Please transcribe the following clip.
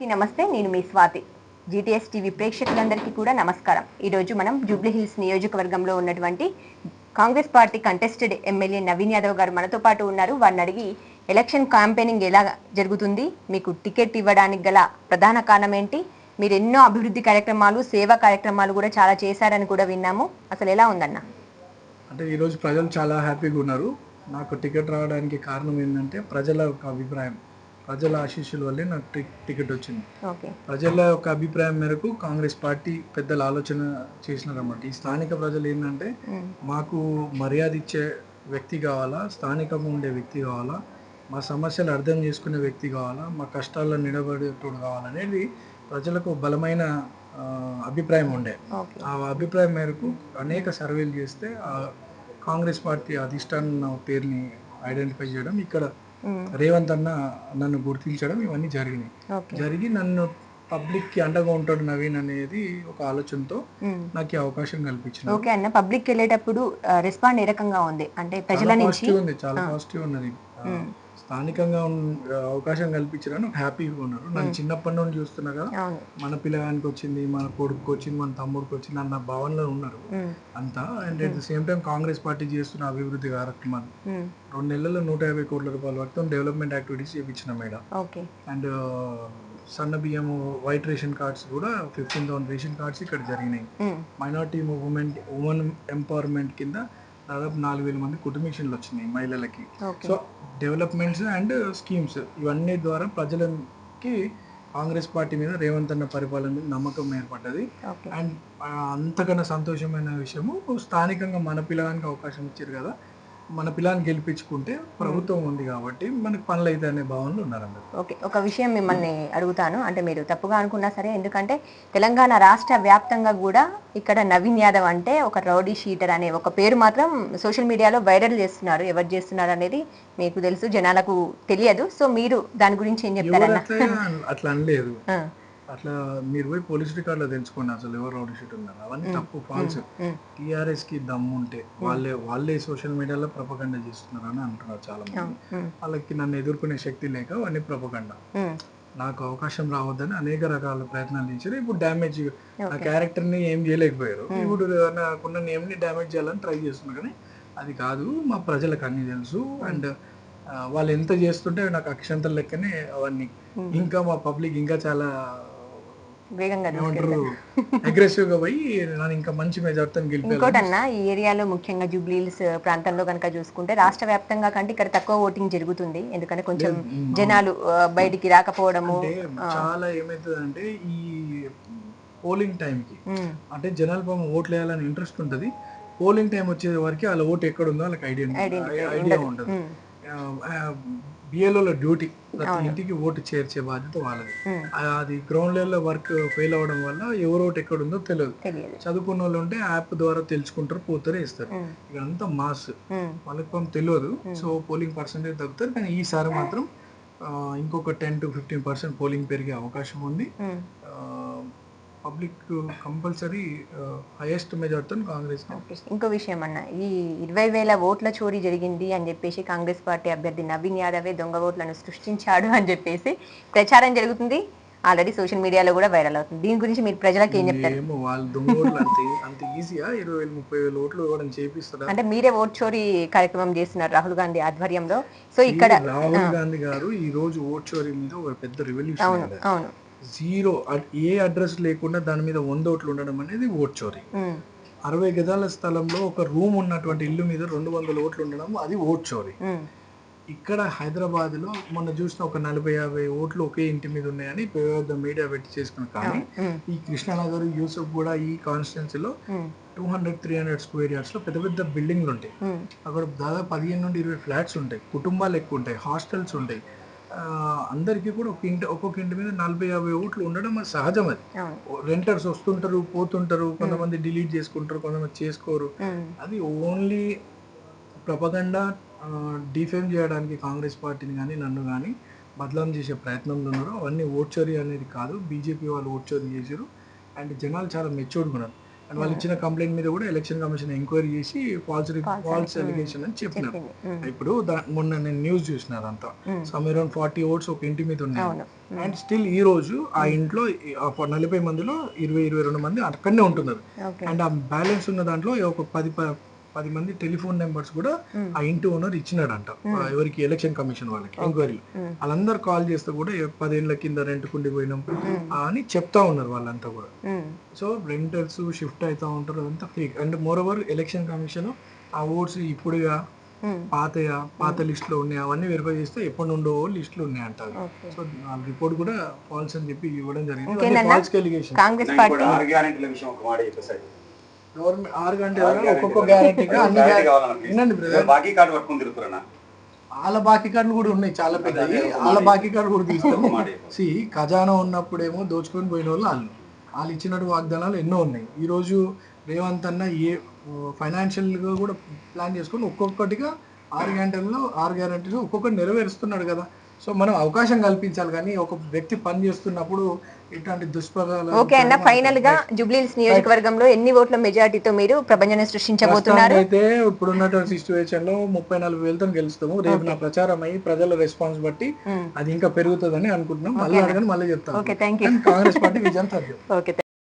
అందరికీ నమస్తే నేను మీ స్వాతి. జీటీఎస్ టీవీ ప్రేక్షకులందరికీ కూడా నమస్కారం. ఈరోజు మనం జూబ్లీ హిల్స్ నియోజకవర్గంలో ఉన్నటువంటి Congress party contested MLA Naveen Yadav గారు మనతో పాటు ఉన్నారు. వారిని అడిగి ఎలక్షన్ క్యాంపెయినింగ్ ఎలా జరుగుతుంది మీకు టికెట్ ఇవ్వడానికి గల ప్రధాన కారణం ఏంటి మీరు ఎన్నో అభివృద్ధి కార్యక్రమాలు సేవా కార్యక్రమాలు కూడా చాలా చేశారని కూడా విన్నాము. అసలు ఎలా ఉందన్న? అంటే ఈరోజు ప్రజలు చాలా హ్యాపీగా ఉన్నారు. నాకు టికెట్ రావడానికి కారణం ఏంటంటే ప్రజల ఒక అభిప్రాయం. ప్రజల ఆశీస్సుల వల్లే నాకు టి- టికెట్ వచ్చింది. ప్రజల యొక్క అభిప్రాయం మేరకు కాంగ్రెస్ పార్టీ పెద్దల ఆలోచన చేసినారన్నమాట. ఈ స్థానిక ప్రజలు ఏంటంటే మాకు మర్యాద ఇచ్చే వ్యక్తి కావాలా స్థానికంగా ఉండే వ్యక్తి కావాలా మా సమస్యలు అర్థం చేసుకునే వ్యక్తి కావాలా మా కష్టాల్లో నిలబడేటోడు కావాలనేది ప్రజలకు బలమైన అభిప్రాయం ఉండే. ఆ అభిప్రాయం మేరకు అనేక సర్వేలు చేస్తే ఆ కాంగ్రెస్ పార్టీ అధిష్టాన పేరుని ఐడెంటిఫై చేయడం ఇక్కడ రేవంత్ అన్న నన్ను గుర్తించడం ఇవన్నీ జరిగినాయి. జరిగి నన్ను పబ్లిక్కి అండగా ఉంటాడు నవీన్ అనేది ఒక ఆలోచనతో నాకు ఈ అవకాశం కల్పించిన ఓకే అన్న పబ్లిక్ వెళ్ళేటప్పుడు రెస్పాండ్ ఏ రకంగా ఉంది? అంటే ప్రజల నుంచి? ఉంది చాలా పాజిటివ్ ఉన్నది. స్థానికంగా అవకాశం కల్పించడానికి నాకు హ్యాపీగా ఉన్నారు. నన్ను చిన్నప్పటి నుండి చూస్తున్నా కదా మన పిల్లగానికి వచ్చింది మన కొడుకు వచ్చింది మన తమ్ముడికి వచ్చింది అన్న భావనలో ఉన్నారు. అంతా and at the same time Congress party చేస్తున్న అభివృద్ధి కార్యక్రమాలు. రెండు నెలల్లో నూట యాభై కోట్ల రూపాయల వరకు డెవలప్మెంట్ యాక్టివిటీస్ చేయించిన మేడం. ఓకే. అండ్ సన్న బియ్యం వైట్ రేషన్ కార్డ్స్ కూడా ఫిఫ్టీన్ థౌసండ్ రేషన్ కార్డ్స్ ఇక్కడ జరిగినాయి. మైనార్టీ మూవ్మెంట్ ఉమెన్ ఎంపవర్మెంట్ కింద దాదాపు నాలుగు వేల మంది కుటుంబీషన్లు వచ్చినాయి మహిళలకి. సో డెవలప్మెంట్స్ అండ్ స్కీమ్స్ ఇవన్నీ ద్వారా ప్రజలకి కాంగ్రెస్ పార్టీ మీద రేవంత్ అన్న పరిపాలన మీద నమ్మకం ఏర్పడ్డది. అండ్ అంతకన్నా సంతోషమైన విషయము స్థానికంగా మన పిల్లగానికి అవకాశం ఇచ్చారు కదా మన పిల్లని గెలిపించుకుంటే ప్రభుత్వం ఉంది కాబట్టి మనకి పనులు అయితే అనే భావనలు ఉన్నారు అందరు. ఓకే ఒక విషయం మిమ్మల్ని అడుగుతాను. అంటే మీరు తప్పుగా అనుకున్నా సరే ఎందుకంటే తెలంగాణ రాష్ట్ర వ్యాప్తంగా కూడా ఇక్కడ నవీన్ యాదవ్ అంటే ఒక రౌడీ షీటర్ అనే ఒక పేరు మాత్రం సోషల్ మీడియాలో వైరల్ చేస్తున్నారు. ఎవరు చేస్తున్నారు అనేది మీకు తెలుసు జనాలకు తెలియదు. సో మీరు దాని గురించి ఏం చెప్తారన్న? ఎవరైతే అట్లా అనలేదు. అట్లా మీరు పోయి పోలీస్ రికార్డులో తెలుసుకోండి అసలు ఎవరు రౌడీ షీట్ ఉన్నారు. అవన్నీ తప్పు ఫాల్స్ టీఆర్ఎస్కి దమ్ము ఉంటే వాళ్ళే వాళ్ళే సోషల్ మీడియాలో ప్రపగండ చేస్తున్నారు అని అంటున్నారు చాలా మంది వాళ్ళకి నన్ను ఎదుర్కొనే శక్తి లేక అవన్నీ ప్రపగండ నాకు అవకాశం రావద్దని అనేక రకాల ప్రయత్నాలు చేశారు. ఇప్పుడు డ్యామేజ్ నా క్యారెక్టర్ని ఏం చేయలేకపోయారు. ఇప్పుడు నాకున్న నేమ్ని డ్యామేజ్ చేయాలని ట్రై చేస్తున్నారు కానీ అది కాదు మా ప్రజలకు అన్ని తెలుసు అండ్ వాళ్ళు ఎంత చేస్తుంటే నాకు అక్షంతల లెక్కనే అవన్నీ. ఇంకా మా పబ్లిక్ ఇంకా చాలా వేగంగా అగ్రెసివ్గా పోయి నన్ను ఇంకా మంచి గెలిపారు. ఇంకోటన్న ఈ ఏరియాలో ముఖ్యంగా జూబ్లీహిల్స్ ప్రాంతంలో కనుక చూసుకుంటే రాష్ట్ర వ్యాప్తంగా కంటే ఇక్కడ తక్కువ ఓటింగ్ జరుగుతుంది. ఎందుకంటే కొంచెం జనాలు బయటికి రాకపోవడము చాలా ఏమవుతుంది ఈ పోలింగ్ టైంకి ఉమ్, అంటే జనాలు పాపం ఓట్లు వేయాలని ఇంట్రెస్ట్ ఉంటుంది. పోలింగ్ టైం వచ్చే వరకు వాళ్ళ ఓటు ఎక్కడ ఉందో వాళ్ళకి ఐడియా ఐడియా ఉంటుంది బిఎల్ఓల డ్యూటీ. ప్రతి ఇంటికి ఓటు చేర్చే బాధ్యత వాళ్ళది. అది గ్రౌండ్ లెవెల్లో వర్క్ ఫెయిల్ అవ్వడం వల్ల ఎవరు ఓటు ఎక్కడ ఉందో తెలియదు. చదువుకున్న వాళ్ళు ఉంటే యాప్ ద్వారా తెలుసుకుంటారు పోతారు వేస్తారు ఉమ్, ఇదంతా మాస్. వాళ్ళకి పాపం తెలియదు. సో పోలింగ్ పర్సెంటేజ్ తగ్గుతారు. కానీ ఈసారి మాత్రం ఇంకొక ten to fifteen percent polling పెరిగే అవకాశం ఉంది. పబ్లిక్ కంపల్సరీ హైయెస్ట్ మెజార్టీతో కాంగ్రెస్. ఇంకో విషయం అన్న. ఈ ఇరవై వేల ఓట్ల చోరీ జరిగింది అని చెప్పేసి కాంగ్రెస్ పార్టీ అభ్యర్థి నవీన్ యాదవే దొంగ ఓట్లను సృష్టించాడు అని చెప్పేసి ప్రచారం జరుగుతుంది. ఆల్రెడీ సోషల్ మీడియాలో కూడా వైరల్ అవుతుంది. దీని గురించి మీరు ప్రజలకు ఏం చెప్తారు? ఏమో వాళ్ళు దొంగ ఓట్లు అంత అంత ఈజీగా ఇరవై వేలు ముప్పై వేలు ఓట్లు ఇవ్వడం చేపిస్తారా? అంటే మీరే ఓట్ చోరీ కార్యక్రమం చేస్తున్నారు రాహుల్ గాంధీ ఆధ్వర్యంలో. సో ఇక్కడ రాహుల్ గాంధీ గారు ఈ రోజు ఓట్ చోరీ మీద ఒక పెద్ద రెవల్యూషన్ అవును అవును. జీరో అడ్- ఏ అడ్రస్ లేకుండా దాని మీద వంద ఓట్లు ఉండడం అనేది ఓట్ చోరీ. అరవై గదాల స్థలంలో ఒక రూమ్ ఉన్నటువంటి ఇల్లు మీద రెండు వందల ఓట్లు ఉండడం అది ఓట్ చోరీ. ఇక్కడ హైదరాబాద్లో మొన్న చూసిన ఒక నలభై యాభై ఓట్లు ఒకే ఇంటి మీద ఉన్నాయని పెద్ద మీడియా పెట్టి చేసుకున్న కానీ ఈ కృష్ణానగర్ యూసఫ్ కూడా ఈ కాన్స్టిట్యున్సీలో two hundred three hundred square యార్డ్స్లో పెద్ద పెద్ద బిల్డింగ్లు ఉంటాయి అక్కడ దాదాపు పదిహేను నుండి ఇరవై ఫ్లాట్స్ ఉంటాయి. కుటుంబాలు ఎక్కువ ఉంటాయి. హాస్టల్స్ ఉంటాయి. అందరికీ కూడా ఒక ఇంటి ఒక్కొక్క ఇంటి మీద నలభై యాభై ఓట్లు ఉండడం అది సహజం అది. రెంటర్స్ వస్తుంటారు పోతుంటారు కొంతమంది డిలీట్ చేసుకుంటారు కొంతమంది చేసుకోరు. అది ఓన్లీ ప్రపగండా డిఫేమ్ చేయడానికి కాంగ్రెస్ పార్టీని కానీ నన్ను కానీ బదలాం చేసే ప్రయత్నంలో ఉన్నారు. అవన్నీ ఓట్ చోరీ అనేది కాదు. బీజేపీ వాళ్ళు ఓట్ చోరీ చేశారు అండ్ జనాలు చాలా మెచ్యూర్డ్గా ఉన్నారు. అండ్ వాళ్ళు ఇచ్చిన కంప్లైంట్ మీద కూడా ఎలక్షన్ కమిషన్ ఎంక్వైరీ చేసి ఫాల్స్ ఫాల్స్ ఎలిగేషన్ అని చెప్పినారు. ఇప్పుడు మొన్న నేను న్యూస్ చూసిన అదంతా. సమ్ అరౌండ్ ఫార్టీ ఓట్స్ ఒక ఇంటి మీద ఉన్నాయి. అండ్ స్టిల్ ఈ రోజు ఆ ఇంట్లో నలభై మందిలో ఇరవై ఇరవై రెండు మంది అక్కడనే ఉంటున్నారు. అండ్ ఆ బ్యాలెన్స్ ఉన్న దాంట్లో ఒక పది పది మంది టెలిఫోన్ నెంబర్స్ కూడా. ఆ ఇంటి ఓనర్ ఇచ్చినాడంట. ఎవరికి ఎలక్షన్ కమిషన్ వాళ్ళకి ఎంక్వైరీ Hmm. వాళ్ళందరూ కాల్ చేస్తే కూడా పదేళ్ళ కింద రెంట్ కుండిపోయినాం Hmm. అని చెప్తా ఉన్నారు వాళ్ళంతా కూడా. సో రెంటర్స్ షిఫ్ట్ అవుతా ఉంటారు అదంతా fake and more over election commission ఆ ఓట్స్ ఇప్పుడుగా పాతయా పాత లిస్ట్లో ఉన్నాయి అవన్నీ వెరిఫై చేస్తే ఎప్పటి నుండో లిస్ట్లో ఉన్నాయి అంటారు సో ఆ రిపోర్ట్ కూడా ఫాల్స్ అని చెప్పి ఇవ్వడం జరిగింది. ఇంకేందన్నా? ఫాల్స్ ఎలిగేషన్ కాంగ్రెస్ పార్టీ విషయం ఒక మాట చెప్పేసారి గవర్నమెంట్ ఆరు గంటల ఒక్కొక్క గ్యారంటీగా అన్ని guarantee- వినండి బ్రదర్ బాకీ కార్డు పట్టుకుని తిరుగుతున్నా. వాళ్ళ బాకీ కార్డులు కూడా ఉన్నాయి చాలా పెద్దవి. వాళ్ళ బాకీ కార్డు కూడా తీస్తాము. సి ఖజానా ఉన్నప్పుడేమో దోచుకొని పోయిన వాళ్ళు వాళ్ళు వాళ్ళు ఇచ్చినట్టు వాగ్దానాలు ఎన్నో ఉన్నాయి. ఈ రోజు రేవంత్ అన్న ఏ ఫైనాన్షియల్గా కూడా ప్లాన్ చేసుకొని ఒక్కొక్కటిగా ఆరు గంటల్లో ఆరు గ్యారంటీలు ఒక్కొక్కటి నెరవేరుస్తున్నాడు కదా. సో మనం అవకాశం కల్పించాలి కానీ ఒక వ్యక్తి పని చేస్తున్నప్పుడు ఇట్లాంటి దుష్ప్రభావాలు ఓకే అన్న ఫైనల్గా జూబ్లీహిల్స్ నియోజకవర్గంలో ఎన్ని ఓట్ల మెజారిటీతో మీరు ప్రభంజనం సృష్టించబోతున్నారు? అయితే ఇప్పుడున్నటువంటి సిచ్యువేషన్లో ముప్పై నాలుగు వేలతో గెలుస్తాము. రేపు నా ప్రచారం అయ్యి ప్రజల రెస్పాన్స్ బట్టి అది ఇంకా పెరుగుతుందని అనుకుంటున్నాం. మళ్ళీ అడగని మళ్ళీ చెప్తాను. కాంగ్రెస్ పార్టీ విజయం ఓకే